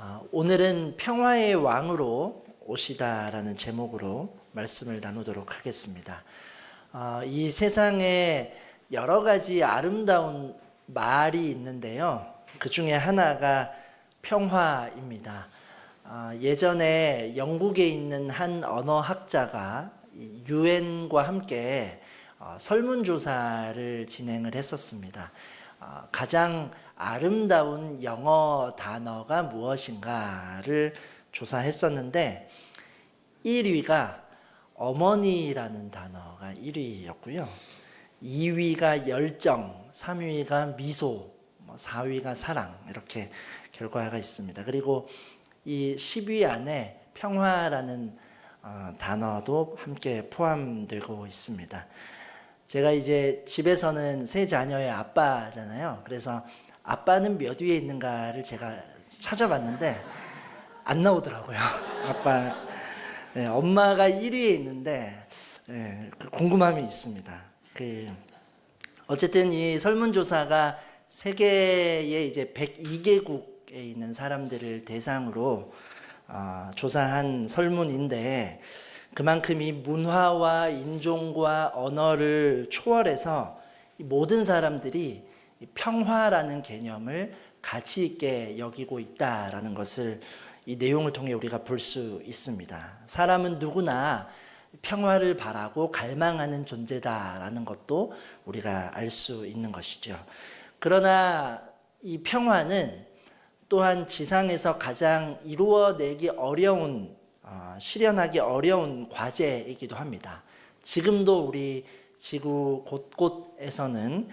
아, 오늘은 평화의 왕으로 오시다라는 제목으로 말씀을 나누도록 하겠습니다. 아, 이 세상에 여러 가지 아름다운 말이 있는데요. 그 중에 하나가 평화입니다. 아, 예전에 영국에 있는 한 언어학자가 유엔과 함께 어, 설문조사를 진행을 했었습니다. 어, 가장 아름다운 영어 단어가 무엇인가를 조사했었는데 1위가 어머니라는 단어가 1위였고요. 2위가 열정, 3위가 미소, 4위가 사랑 이렇게 결과가 있습니다. 그리고 이 10위 안에 평화라는 어, 단어도 함께 포함되고 있습니다. 제가 이제 집에서는 세 자녀의 아빠잖아요. 그래서 아빠는 몇 위에 있는가를 제가 찾아봤는데 안 나오더라고요. 아빠, 네, 엄마가 1위에 있는데 네, 그 궁금함이 있습니다. 그 어쨌든 이 설문조사가 세계의 이제 102개국에 있는 사람들을 대상으로 어, 조사한 설문인데 그만큼 이 문화와 인종과 언어를 초월해서 이 모든 사람들이 이 평화라는 개념을 가치 있게 여기고 있다라는 것을 이 내용을 통해 우리가 볼 수 있습니다. 사람은 누구나 평화를 바라고 갈망하는 존재다라는 것도 우리가 알 수 있는 것이죠. 그러나 이 평화는 또한 지상에서 가장 이루어내기 어려운 어, 실현하기 어려운 과제이기도 합니다. 지금도 우리 지구 곳곳에서는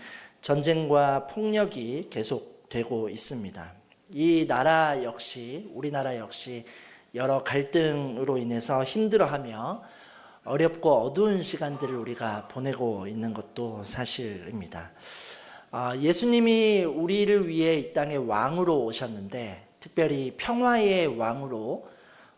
전쟁과 폭력이 계속되고 있습니다. 이 나라 역시 우리나라 역시 여러 갈등으로 인해서 힘들어하며 어렵고 어두운 시간들을 우리가 보내고 있는 것도 사실입니다. 아, 예수님이 우리를 위해 이 땅에 왕으로 오셨는데 특별히 평화의 왕으로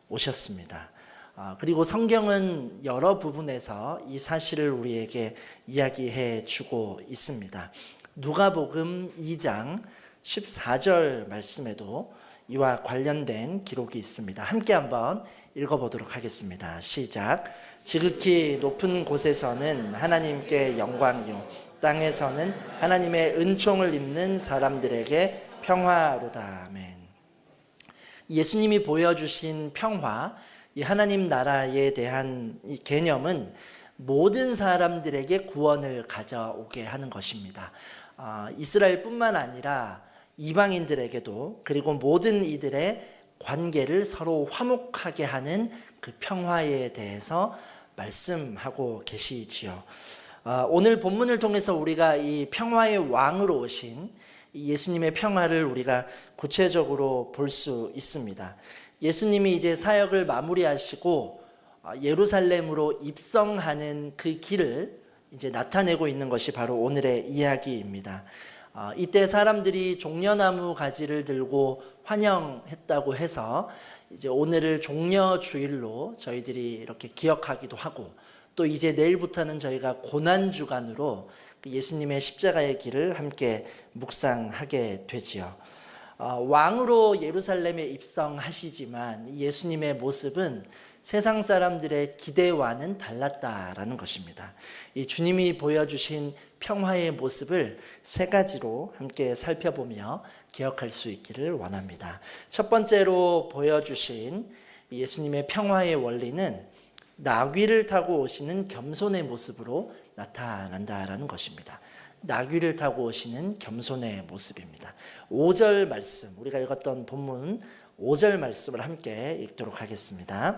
오셨습니다. 아, 그리고 성경은 여러 부분에서 이 사실을 우리에게 이야기해 주고 있습니다. 누가복음 2장 14절 말씀에도 이와 관련된 기록이 있습니다. 함께 한번 읽어보도록 하겠습니다. 시작. 지극히 높은 곳에서는 하나님께 영광이요. 땅에서는 하나님의 은총을 입는 사람들에게 평화로다. 아멘. 예수님이 보여주신 평화, 이 하나님 나라에 대한 이 개념은 모든 사람들에게 구원을 가져오게 하는 것입니다. 아, 이스라엘뿐만 아니라 이방인들에게도 그리고 모든 이들의 관계를 서로 화목하게 하는 그 평화에 대해서 말씀하고 계시지요. 아, 오늘 본문을 통해서 우리가 이 평화의 왕으로 오신 예수님의 평화를 우리가 구체적으로 볼 수 있습니다. 예수님이 이제 사역을 마무리하시고 아, 예루살렘으로 입성하는 그 길을 이제 나타내고 있는 것이 바로 오늘의 이야기입니다. 아, 이때 사람들이 종려나무 가지를 들고 환영했다고 해서 이제 오늘을 종려 주일로 저희들이 이렇게 기억하기도 하고 또 이제 내일부터는 저희가 고난 주간으로 그 예수님의 십자가의 길을 함께 묵상하게 되지요. 어, 왕으로 예루살렘에 입성하시지만 예수님의 모습은 세상 사람들의 기대와는 달랐다라는 것입니다. 이 주님이 보여주신 평화의 모습을 세 가지로 함께 살펴보며 기억할 수 있기를 원합니다. 첫 번째로 보여주신 예수님의 평화의 원리는 나귀를 타고 오시는 겸손의 모습으로 나타난다라는 것입니다. 나귀를 타고 오시는 겸손의 모습입니다. 5절 말씀, 우리가 읽었던 본문 5절 말씀을 함께 읽도록 하겠습니다.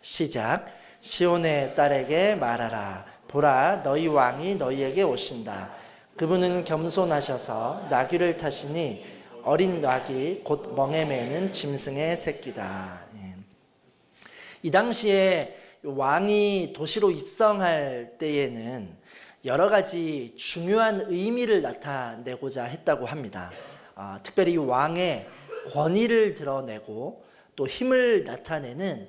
시작. 시온의 딸에게 말하라. 보라, 너희 왕이 너희에게 오신다. 그분은 겸손하셔서 나귀를 타시니 어린 나귀 곧 멍에 매는 짐승의 새끼다. 예. 이 당시에 왕이 도시로 입성할 때에는 여러 가지 중요한 의미를 나타내고자 했다고 합니다. 아, 특별히 왕의 권위를 드러내고 또 힘을 나타내는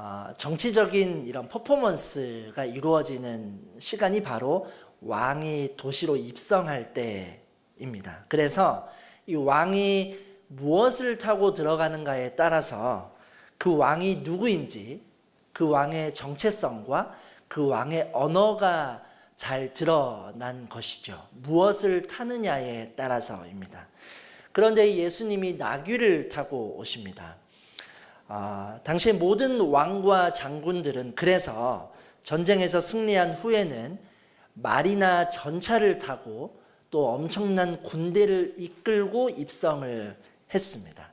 아, 정치적인 이런 퍼포먼스가 이루어지는 시간이 바로 왕이 도시로 입성할 때입니다. 그래서 이 왕이 무엇을 타고 들어가는가에 따라서 그 왕이 누구인지 그 왕의 정체성과 그 왕의 언어가 잘 드러난 것이죠. 무엇을 타느냐에 따라서입니다. 그런데 예수님이 나귀를 타고 오십니다. 아, 당시의 모든 왕과 장군들은 그래서 전쟁에서 승리한 후에는 말이나 전차를 타고 또 엄청난 군대를 이끌고 입성을 했습니다.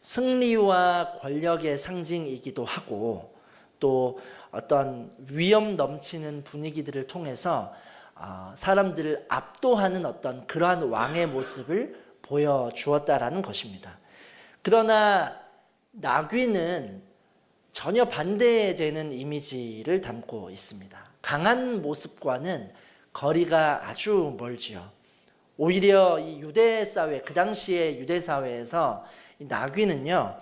승리와 권력의 상징이기도 하고 또 어떤 위험 넘치는 분위기들을 통해서 아, 사람들을 압도하는 어떤 그러한 왕의 모습을 보여주었다라는 것입니다. 그러나 나귀는 전혀 반대되는 이미지를 담고 있습니다. 강한 모습과는 거리가 아주 멀지요. 오히려 이 유대 사회, 그 당시의 유대 사회에서 이 나귀는요,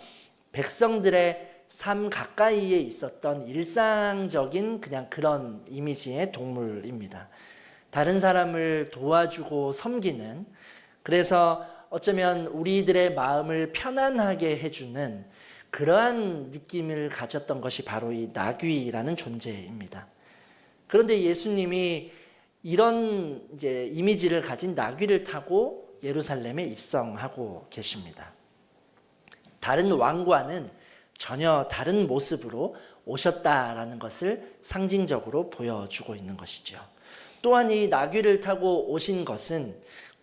백성들의 삶 가까이에 있었던 일상적인 그냥 그런 이미지의 동물입니다. 다른 사람을 도와주고 섬기는, 그래서 어쩌면 우리들의 마음을 편안하게 해주는 그러한 느낌을 가졌던 것이 바로 이 나귀라는 존재입니다. 그런데 예수님이 이런 이제 이미지를 가진 나귀를 타고 예루살렘에 입성하고 계십니다. 다른 왕과는 전혀 다른 모습으로 오셨다라는 것을 상징적으로 보여주고 있는 것이죠. 또한 이 나귀를 타고 오신 것은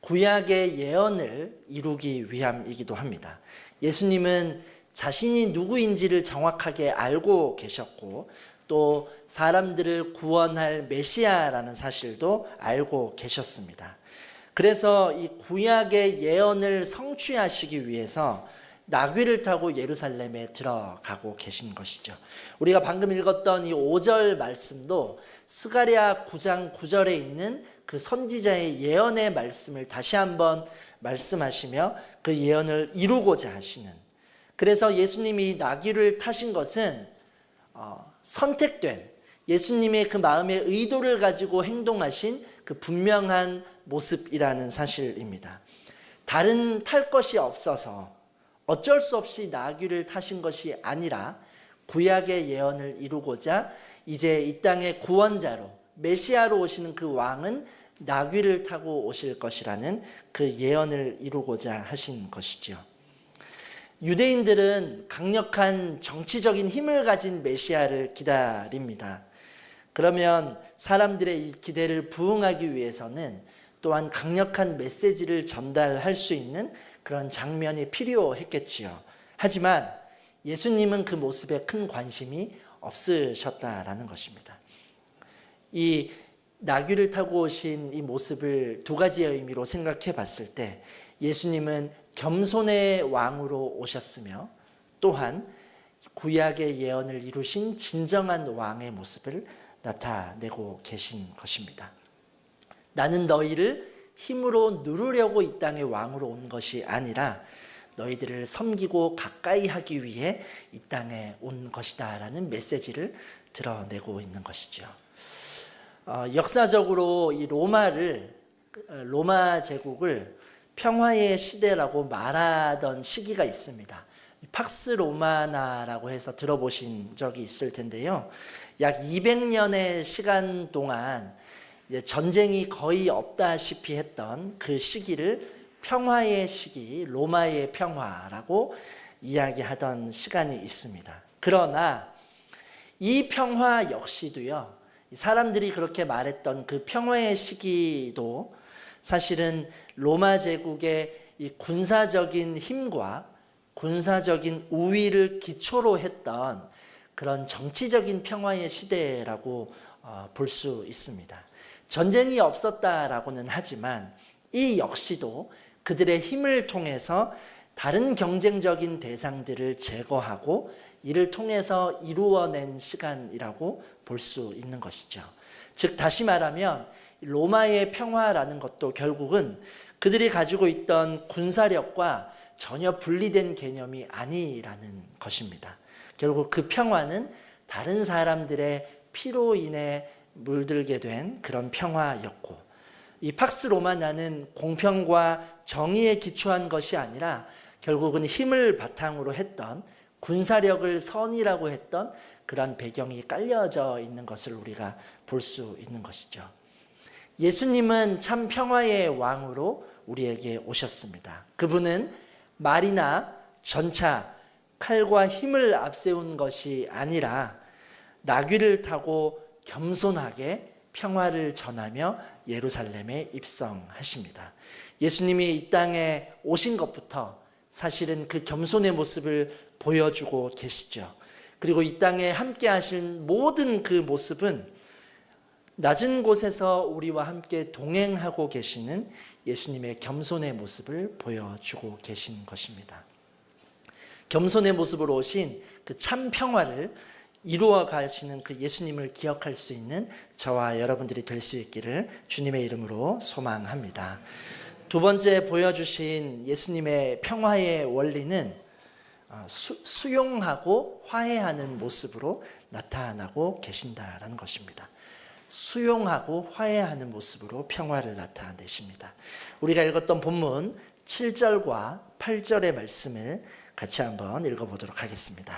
구약의 예언을 이루기 위함이기도 합니다. 예수님은 자신이 누구인지를 정확하게 알고 계셨고 또 사람들을 구원할 메시아라는 사실도 알고 계셨습니다. 그래서 이 구약의 예언을 성취하시기 위해서 나귀를 타고 예루살렘에 들어가고 계신 것이죠. 우리가 방금 읽었던 이 5절 말씀도 스가랴 9장 9절에 있는 그 선지자의 예언의 말씀을 다시 한번 말씀하시며 그 예언을 이루고자 하시는 그래서 예수님이 나귀를 타신 것은 어, 선택된 예수님의 그 마음의 의도를 가지고 행동하신 그 분명한 모습이라는 사실입니다. 다른 탈 것이 없어서 어쩔 수 없이 나귀를 타신 것이 아니라 구약의 예언을 이루고자 이제 이 땅의 구원자로 메시아로 오시는 그 왕은 나귀를 타고 오실 것이라는 그 예언을 이루고자 하신 것이지요. 유대인들은 강력한 정치적인 힘을 가진 메시아를 기다립니다. 그러면 사람들의 이 기대를 부응하기 위해서는 또한 강력한 메시지를 전달할 수 있는 그런 장면이 필요했겠지요. 하지만 예수님은 그 모습에 큰 관심이 없으셨다라는 것입니다. 이 나귀를 타고 오신 이 모습을 두 가지의 의미로 생각해 봤을 때 예수님은 겸손의 왕으로 오셨으며 또한 구약의 예언을 이루신 진정한 왕의 모습을 나타내고 계신 것입니다. 나는 너희를 힘으로 누르려고 이 땅의 왕으로 온 것이 아니라 너희들을 섬기고 가까이 하기 위해 이 땅에 온 것이다 라는 메시지를 드러내고 있는 것이죠. 어, 역사적으로 이 로마를 로마 제국을 평화의 시대라고 말하던 시기가 있습니다. 팍스 로마나라고 해서 들어보신 적이 있을 텐데요. 약 200년의 시간 동안 전쟁이 거의 없다시피 했던 그 시기를 평화의 시기, 로마의 평화라고 이야기하던 시간이 있습니다. 그러나 이 평화 역시도요, 사람들이 그렇게 말했던 그 평화의 시기도 사실은 로마 제국의 이 군사적인 힘과 군사적인 우위를 기초로 했던 그런 정치적인 평화의 시대라고 어, 볼수 있습니다. 전쟁이 없었다라고는 하지만 이 역시도 그들의 힘을 통해서 다른 경쟁적인 대상들을 제거하고 이를 통해서 이루어낸 시간이라고 볼 수 있는 것이죠. 즉, 다시 말하면 로마의 평화라는 것도 결국은 그들이 가지고 있던 군사력과 전혀 분리된 개념이 아니라는 것입니다. 결국 그 평화는 다른 사람들의 피로 인해 물들게 된 그런 평화였고 이 팍스 로마나는 공평과 정의에 기초한 것이 아니라 결국은 힘을 바탕으로 했던 군사력을 선이라고 했던 그런 배경이 깔려져 있는 것을 우리가 볼 수 있는 것이죠. 예수님은 참 평화의 왕으로 우리에게 오셨습니다. 그분은 말이나 전차, 칼과 힘을 앞세운 것이 아니라 나귀를 타고 겸손하게 평화를 전하며 예루살렘에 입성하십니다. 예수님이 이 땅에 오신 것부터 사실은 그 겸손의 모습을 보여주고 계시죠. 그리고 이 땅에 함께 하신 모든 그 모습은 낮은 곳에서 우리와 함께 동행하고 계시는 예수님의 겸손의 모습을 보여주고 계신 것입니다. 겸손의 모습으로 오신 그 참 평화를 이루어 가시는 그 예수님을 기억할 수 있는 저와 여러분들이 될 수 있기를 주님의 이름으로 소망합니다. 두 번째 보여주신 예수님의 평화의 원리는 어, 수, 수용하고 화해하는 모습으로 나타나고 계신다라는 것입니다. 수용하고 화해하는 모습으로 평화를 나타내십니다. 우리가 읽었던 본문 7절과 8절의 말씀을 같이 한번 읽어보도록 하겠습니다.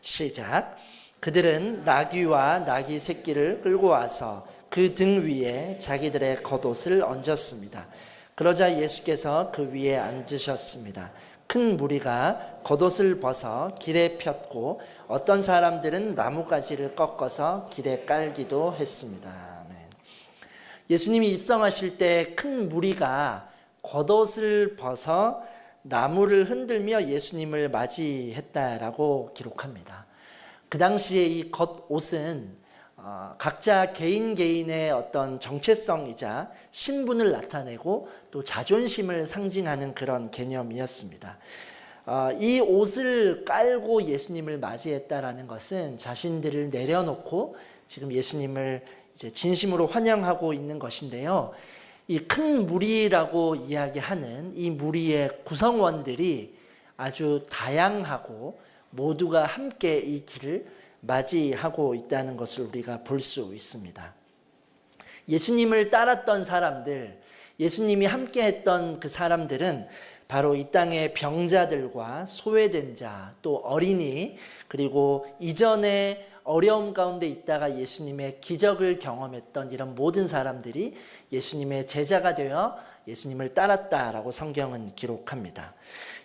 시작. 그들은 나귀와 나귀 새끼를 끌고 와서 그 등 위에 자기들의 겉옷을 얹었습니다. 그러자 예수께서 그 위에 앉으셨습니다. 큰 무리가 겉옷을 벗어 길에 폈고 어떤 사람들은 나뭇가지를 꺾어서 길에 깔기도 했습니다. 예수님이 입성하실 때 큰 무리가 겉옷을 벗어 나무를 흔들며 예수님을 맞이했다라고 기록합니다. 그 당시에 이 겉옷은 어, 각자 개인 개인의 어떤 정체성이자 신분을 나타내고 또 자존심을 상징하는 그런 개념이었습니다. 어, 이 옷을 깔고 예수님을 맞이했다라는 것은 자신들을 내려놓고 지금 예수님을 이제 진심으로 환영하고 있는 것인데요. 이 큰 무리라고 이야기하는 이 무리의 구성원들이 아주 다양하고 모두가 함께 이 길을 맞이하고 있다는 것을 우리가 볼 수 있습니다. 예수님을 따랐던 사람들, 예수님이 함께 했던 그 사람들은 바로 이 땅의 병자들과 소외된 자, 또 어린이, 그리고 이전에 어려움 가운데 있다가 예수님의 기적을 경험했던 이런 모든 사람들이 예수님의 제자가 되어 예수님을 따랐다라고 성경은 기록합니다.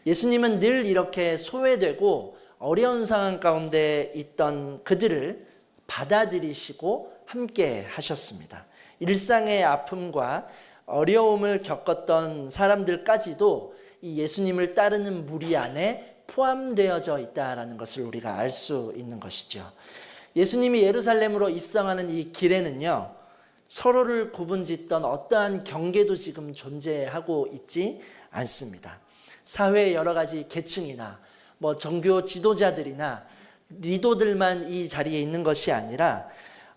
예수님은 늘 이렇게 소외되고 어려운 상황 가운데 있던 그들을 받아들이시고 함께 하셨습니다. 일상의 아픔과 어려움을 겪었던 사람들까지도 이 예수님을 따르는 무리 안에 포함되어져 있다라는 것을 우리가 알 수 있는 것이죠. 예수님이 예루살렘으로 입성하는 이 길에는요, 서로를 구분짓던 어떠한 경계도 지금 존재하고 있지 않습니다. 사회의 여러 가지 계층이나 뭐 종교 지도자들이나 리더들만 이 자리에 있는 것이 아니라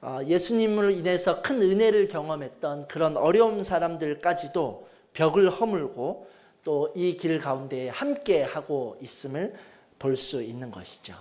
어, 예수님으로 인해서 큰 은혜를 경험했던 그런 어려운 사람들까지도 벽을 허물고 또 이 길 가운데 함께 하고 있음을 볼 수 있는 것이죠.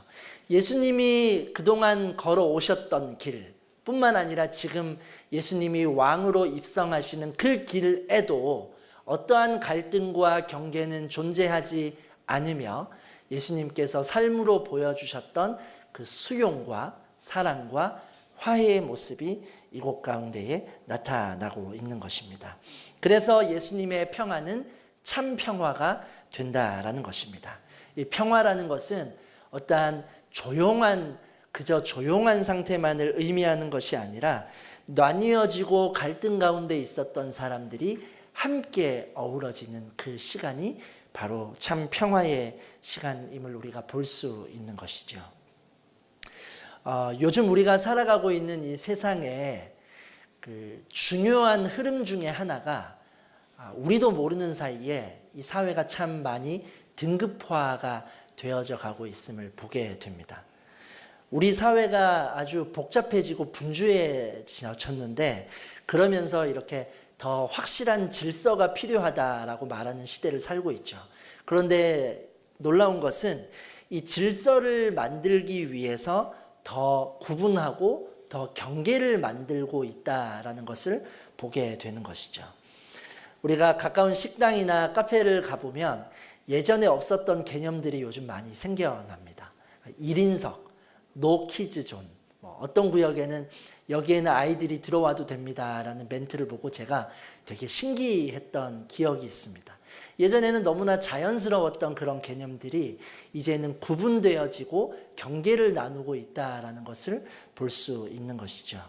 예수님이 그동안 걸어 오셨던 길 뿐만 아니라 지금 예수님이 왕으로 입성하시는 그 길에도 어떠한 갈등과 경계는 존재하지 않으며 예수님께서 삶으로 보여주셨던 그 수용과 사랑과 화해의 모습이 이곳 가운데에 나타나고 있는 것입니다. 그래서 예수님의 평화는 참 평화가 된다라는 것입니다. 이 평화라는 것은 어떠한 조용한 그저 조용한 상태만을 의미하는 것이 아니라 나뉘어지고 갈등 가운데 있었던 사람들이 함께 어우러지는 그 시간이 바로 참 평화의 시간임을 우리가 볼 수 있는 것이죠. 어, 요즘 우리가 살아가고 있는 이 세상에 그 중요한 흐름 중에 하나가 아, 우리도 모르는 사이에 이 사회가 참 많이 등급화가 되어져 가고 있음을 보게 됩니다. 우리 사회가 아주 복잡해지고 분주해졌는데 그러면서 이렇게 더 확실한 질서가 필요하다라고 말하는 시대를 살고 있죠. 그런데 놀라운 것은 이 질서를 만들기 위해서 더 구분하고 더 경계를 만들고 있다라는 것을 보게 되는 것이죠. 우리가 가까운 식당이나 카페를 가보면 예전에 없었던 개념들이 요즘 많이 생겨납니다. 1인석, 노키즈 존, 뭐 어떤 구역에는 여기에는 아이들이 들어와도 됩니다라는 멘트를 보고 제가 되게 신기했던 기억이 있습니다. 예전에는 너무나 자연스러웠던 그런 개념들이 이제는 구분되어지고 경계를 나누고 있다라는 것을 볼 수 있는 것이죠.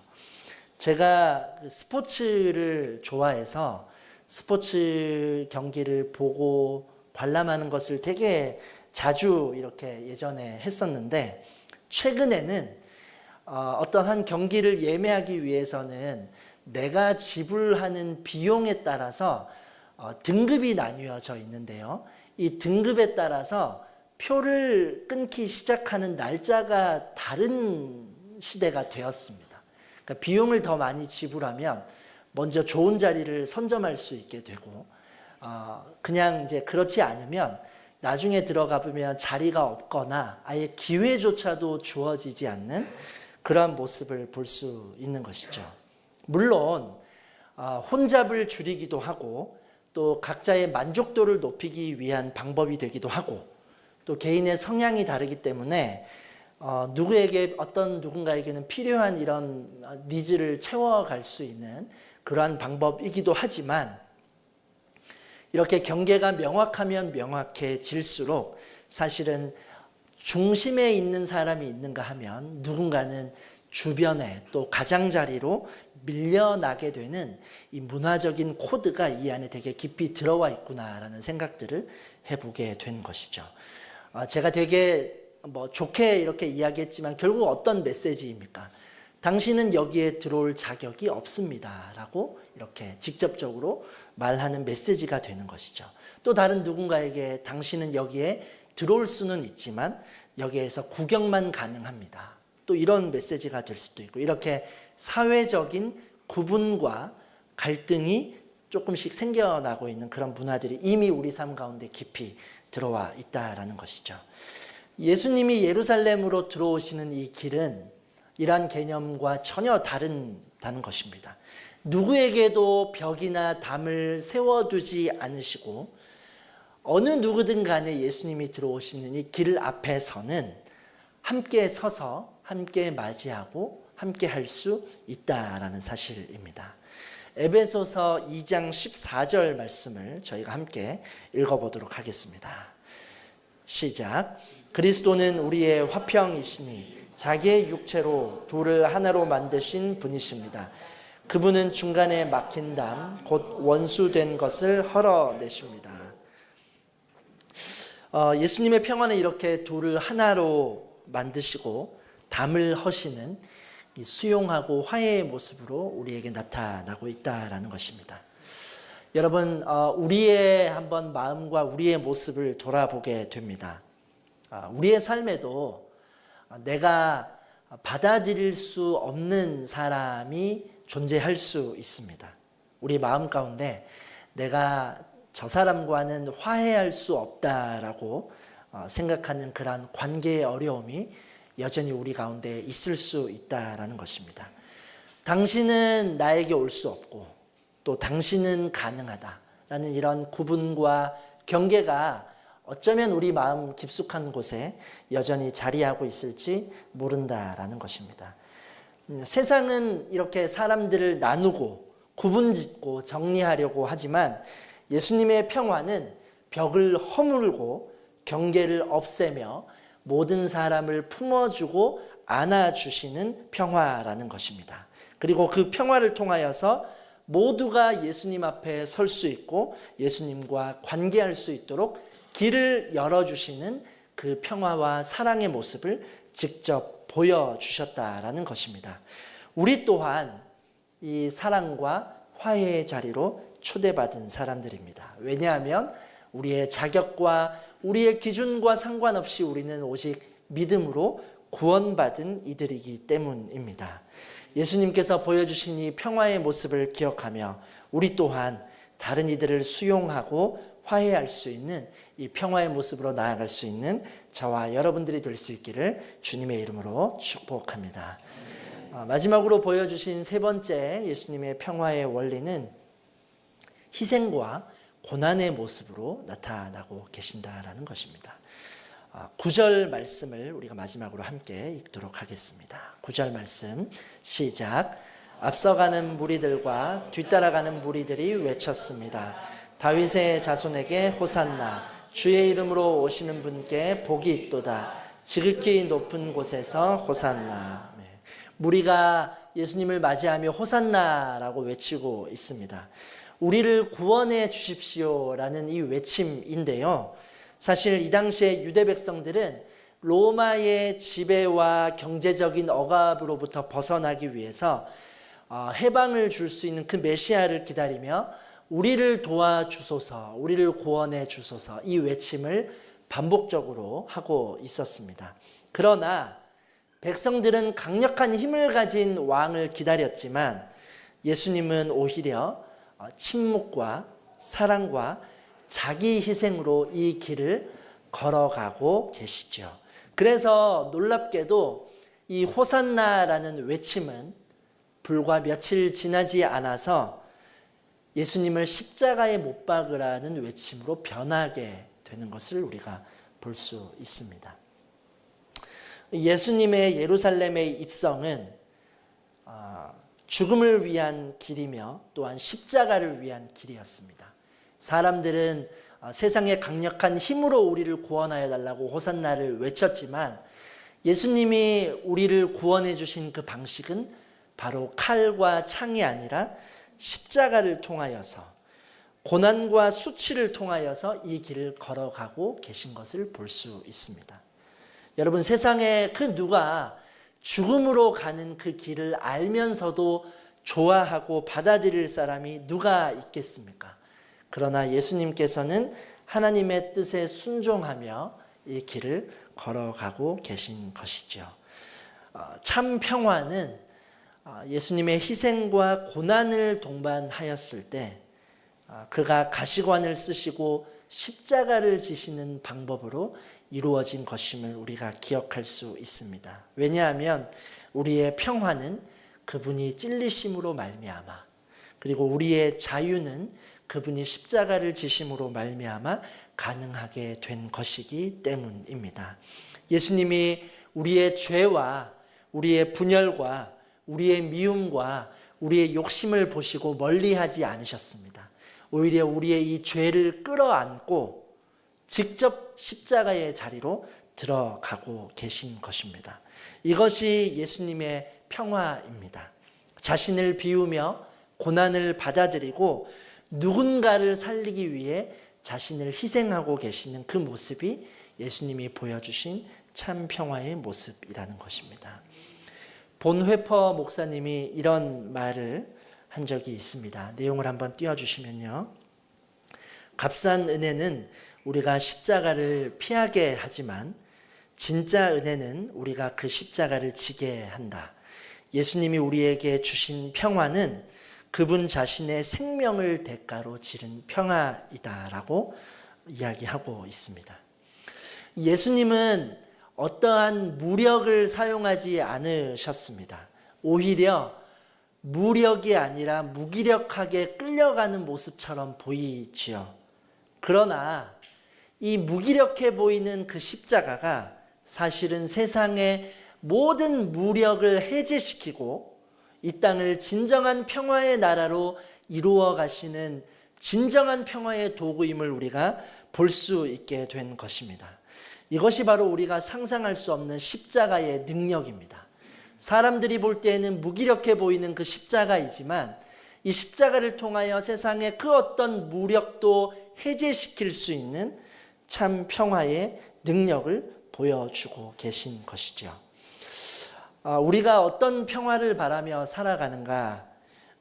제가 그 스포츠를 좋아해서 스포츠 경기를 보고 관람하는 것을 되게 자주 이렇게 예전에 했었는데 최근에는 어, 어떤 한 경기를 예매하기 위해서는 내가 지불하는 비용에 따라서 어, 등급이 나뉘어져 있는데요. 이 등급에 따라서 표를 끊기 시작하는 날짜가 다른 시대가 되었습니다. 그러니까 비용을 더 많이 지불하면 먼저 좋은 자리를 선점할 수 있게 되고 어, 그냥 이제 그렇지 않으면 나중에 들어가 보면 자리가 없거나 아예 기회조차도 주어지지 않는 그러한 모습을 볼 수 있는 것이죠. 물론 어, 혼잡을 줄이기도 하고 또 각자의 만족도를 높이기 위한 방법이 되기도 하고 또 개인의 성향이 다르기 때문에 어, 누구에게 어떤 누군가에게는 필요한 이런 니즈를 채워갈 수 있는 그러한 방법이기도 하지만 이렇게 경계가 명확하면 명확해질수록 사실은 중심에 있는 사람이 있는가 하면 누군가는 주변에 또 가장자리로 밀려나게 되는 이 문화적인 코드가 이 안에 되게 깊이 들어와 있구나라는 생각들을 해보게 된 것이죠. 아, 제가 되게 뭐 좋게 이렇게 이야기했지만 결국 어떤 메시지입니까? 당신은 여기에 들어올 자격이 없습니다. 라고 이렇게 직접적으로 말하는 메시지가 되는 것이죠. 또 다른 누군가에게 당신은 여기에 들어올 수는 있지만 여기에서 구경만 가능합니다. 또 이런 메시지가 될 수도 있고 이렇게 사회적인 구분과 갈등이 조금씩 생겨나고 있는 그런 문화들이 이미 우리 삶 가운데 깊이 들어와 있다라는 것이죠. 예수님이 예루살렘으로 들어오시는 이 길은 이러한 개념과 전혀 다른다는 것입니다. 누구에게도 벽이나 담을 세워두지 않으시고 어느 누구든 간에 예수님이 들어오시는 이 길 앞에서는 함께 서서 함께 맞이하고 함께 할 수 있다라는 사실입니다. 에베소서 2장 14절 말씀을 저희가 함께 읽어보도록 하겠습니다. 시작. 그리스도는 우리의 화평이시니 자기의 육체로 둘을 하나로 만드신 분이십니다. 그분은 중간에 막힌 담, 곧 원수된 것을 헐어내십니다. 어, 예수님의 평화는 이렇게 둘을 하나로 만드시고 담을 허시는 수용하고 화해의 모습으로 우리에게 나타나고 있다라는 것입니다. 여러분, 어, 우리의 한번 마음과 우리의 모습을 돌아보게 됩니다. 아, 우리의 삶에도 내가 받아들일 수 없는 사람이 존재할 수 있습니다. 우리 마음 가운데 내가 저 사람과는 화해할 수 없다라고 어, 생각하는 그러한 관계의 어려움이 여전히 우리 가운데 있을 수 있다라는 것입니다. 당신은 나에게 올 수 없고 또 당신은 가능하다라는 이런 구분과 경계가 어쩌면 우리 마음 깊숙한 곳에 여전히 자리하고 있을지 모른다라는 것입니다. 음, 세상은 이렇게 사람들을 나누고 구분 짓고 정리하려고 하지만 예수님의 평화는 벽을 허물고 경계를 없애며 모든 사람을 품어주고 안아주시는 평화라는 것입니다. 그리고 그 평화를 통하여서 모두가 예수님 앞에 설 수 있고 예수님과 관계할 수 있도록 길을 열어주시는 그 평화와 사랑의 모습을 직접 보여주셨다라는 것입니다. 우리 또한 이 사랑과 화해의 자리로 초대받은 사람들입니다. 왜냐하면 우리의 자격과 우리의 기준과 상관없이 우리는 오직 믿음으로 구원받은 이들이기 때문입니다. 예수님께서 보여주신 이 평화의 모습을 기억하며 우리 또한 다른 이들을 수용하고 화해할 수 있는 이 평화의 모습으로 나아갈 수 있는 저와 여러분들이 될 수 있기를 주님의 이름으로 축복합니다. 어, 마지막으로 보여주신 세 번째 예수님의 평화의 원리는 희생과 고난의 모습으로 나타나고 계신다라는 것입니다. 9절 말씀을 우리가 마지막으로 함께 읽도록 하겠습니다. 9절 말씀 시작. 앞서가는 무리들과 뒤따라가는 무리들이 외쳤습니다. 다윗의 자손에게 호산나 주의 이름으로 오시는 분께 복이 있도다. 지극히 높은 곳에서 호산나. 네. 무리가 예수님을 맞이하며 호산나라고 외치고 있습니다. 우리를 구원해 주십시오라는 이 외침인데요. 사실 이 당시에 유대 백성들은 로마의 지배와 경제적인 억압으로부터 벗어나기 위해서 어, 해방을 줄 수 있는 그 메시아를 기다리며 우리를 도와주소서, 우리를 구원해 주소서 이 외침을 반복적으로 하고 있었습니다. 그러나 백성들은 강력한 힘을 가진 왕을 기다렸지만 예수님은 오히려 어, 침묵과 사랑과 자기 희생으로 이 길을 걸어가고 계시죠. 그래서 놀랍게도 이 호산나라는 외침은 불과 며칠 지나지 않아서 예수님을 십자가에 못 박으라는 외침으로 변하게 되는 것을 우리가 볼 수 있습니다. 예수님의 예루살렘의 입성은 아, 죽음을 위한 길이며 또한 십자가를 위한 길이었습니다. 사람들은 아, 세상의 강력한 힘으로 우리를 구원하여 달라고 호산나를 외쳤지만 예수님이 우리를 구원해 주신 그 방식은 바로 칼과 창이 아니라 십자가를 통하여서 고난과 수치를 통하여서 이 길을 걸어가고 계신 것을 볼 수 있습니다. 여러분 세상에 그 누가 죽음으로 가는 그 길을 알면서도 좋아하고 받아들일 사람이 누가 있겠습니까? 그러나 예수님께서는 하나님의 뜻에 순종하며 이 길을 걸어가고 계신 것이죠. 어, 참 평화는 어, 예수님의 희생과 고난을 동반하였을 때 어, 그가 가시관을 쓰시고 십자가를 지시는 방법으로 이루어진 것임을 우리가 기억할 수 있습니다. 왜냐하면 우리의 평화는 그분이 찔리심으로 말미암아 그리고 우리의 자유는 그분이 십자가를 지심으로 말미암아 가능하게 된 것이기 때문입니다. 예수님이 우리의 죄와 우리의 분열과 우리의 미움과 우리의 욕심을 보시고 멀리하지 않으셨습니다. 오히려 우리의 이 죄를 끌어안고 직접 십자가의 자리로 들어가고 계신 것입니다. 이것이 예수님의 평화입니다. 자신을 비우며 고난을 받아들이고 누군가를 살리기 위해 자신을 희생하고 계시는 그 모습이 예수님이 보여주신 참 평화의 모습이라는 것입니다. 본회퍼 목사님이 이런 말을 한 적이 있습니다. 내용을 한번 띄워주시면요. 값싼 은혜는 우리가 십자가를 피하게 하지만 진짜 은혜는 우리가 그 십자가를 지게 한다. 예수님이 우리에게 주신 평화는 그분 자신의 생명을 대가로 지른 평화이다라고 이야기하고 있습니다. 예수님은 어떠한 무력을 사용하지 않으셨습니다. 오히려 무력이 아니라 무기력하게 끌려가는 모습처럼 보이지요. 그러나 이 무기력해 보이는 그 십자가가 사실은 세상의 모든 무력을 해제시키고 이 땅을 진정한 평화의 나라로 이루어 가시는 진정한 평화의 도구임을 우리가 볼 수 있게 된 것입니다. 이것이 바로 우리가 상상할 수 없는 십자가의 능력입니다. 사람들이 볼 때에는 무기력해 보이는 그 십자가이지만 이 십자가를 통하여 세상의 그 어떤 무력도 해제시킬 수 있는 참 평화의 능력을 보여주고 계신 것이죠. 아, 우리가 어떤 평화를 바라며 살아가는가?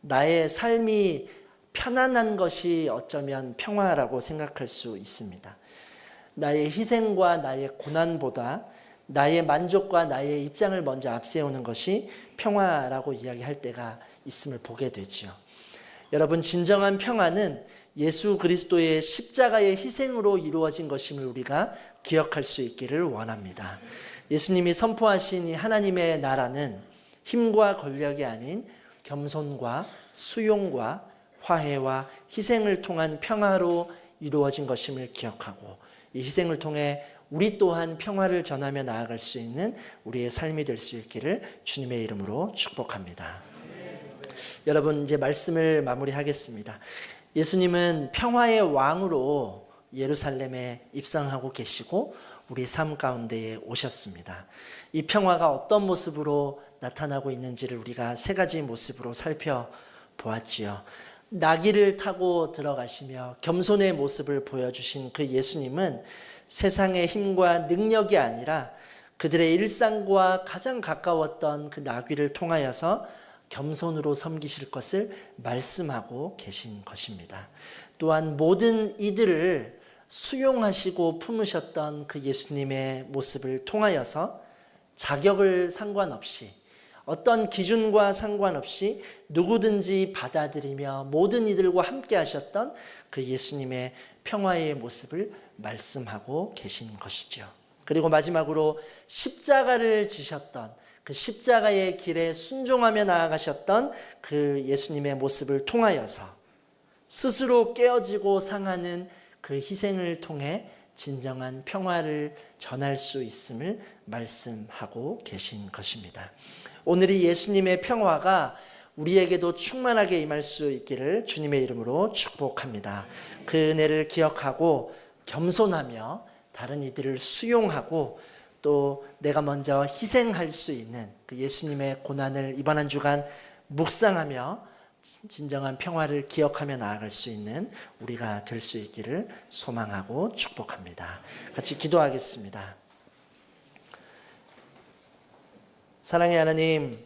나의 삶이 편안한 것이 어쩌면 평화라고 생각할 수 있습니다. 나의 희생과 나의 고난보다 나의 만족과 나의 입장을 먼저 앞세우는 것이 평화라고 이야기할 때가 있음을 보게 되죠. 여러분, 진정한 평화는 예수 그리스도의 십자가의 희생으로 이루어진 것임을 우리가 기억할 수 있기를 원합니다. 예수님이 선포하신 이 하나님의 나라는 힘과 권력이 아닌 겸손과 수용과 화해와 희생을 통한 평화로 이루어진 것임을 기억하고 이 희생을 통해 우리 또한 평화를 전하며 나아갈 수 있는 우리의 삶이 될 수 있기를 주님의 이름으로 축복합니다. 여러분 이제 말씀을 마무리하겠습니다. 예수님은 평화의 왕으로 예루살렘에 입성하고 계시고 우리 삶 가운데에 오셨습니다. 이 평화가 어떤 모습으로 나타나고 있는지를 우리가 세 가지 모습으로 살펴보았지요. 나귀를 타고 들어가시며 겸손의 모습을 보여주신 그 예수님은 세상의 힘과 능력이 아니라 그들의 일상과 가장 가까웠던 그 나귀를 통하여서 겸손으로 섬기실 것을 말씀하고 계신 것입니다. 또한 모든 이들을 수용하시고 품으셨던 그 예수님의 모습을 통하여서 자격을 상관없이 어떤 기준과 상관없이 누구든지 받아들이며 모든 이들과 함께 하셨던 그 예수님의 평화의 모습을 말씀하고 계신 것이죠. 그리고 마지막으로 십자가를 지셨던 그 십자가의 길에 순종하며 나아가셨던 그 예수님의 모습을 통하여서 스스로 깨어지고 상하는 그 희생을 통해 진정한 평화를 전할 수 있음을 말씀하고 계신 것입니다. 오늘이 예수님의 평화가 우리에게도 충만하게 임할 수 있기를 주님의 이름으로 축복합니다. 그 은혜를 기억하고 겸손하며 다른 이들을 수용하고 또 내가 먼저 희생할 수 있는 그 예수님의 고난을 이번 한 주간 묵상하며 진정한 평화를 기억하며 나아갈 수 있는 우리가 될 수 있기를 소망하고 축복합니다. 같이 기도하겠습니다. 사랑의 하나님,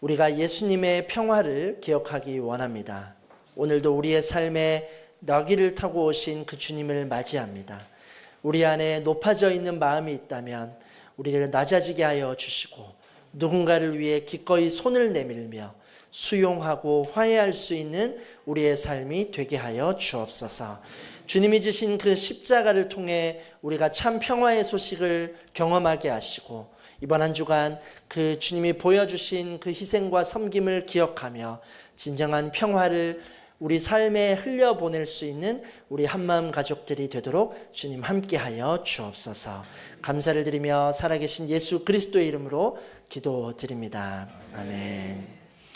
우리가 예수님의 평화를 기억하기 원합니다. 오늘도 우리의 삶에 너기를 타고 오신 그 주님을 맞이합니다. 우리 안에 높아져 있는 마음이 있다면 우리를 낮아지게 하여 주시고 누군가를 위해 기꺼이 손을 내밀며 수용하고 화해할 수 있는 우리의 삶이 되게 하여 주옵소서. 주님이 주신 그 십자가를 통해 우리가 참 평화의 소식을 경험하게 하시고 이번 한 주간 그 주님이 보여주신 그 희생과 섬김을 기억하며 진정한 평화를 우리 삶에 흘려보낼 수 있는 우리 한마음 가족들이 되도록 주님 함께하여 주옵소서. 감사를 드리며 살아계신 예수 그리스도의 이름으로 기도드립니다. 아멘.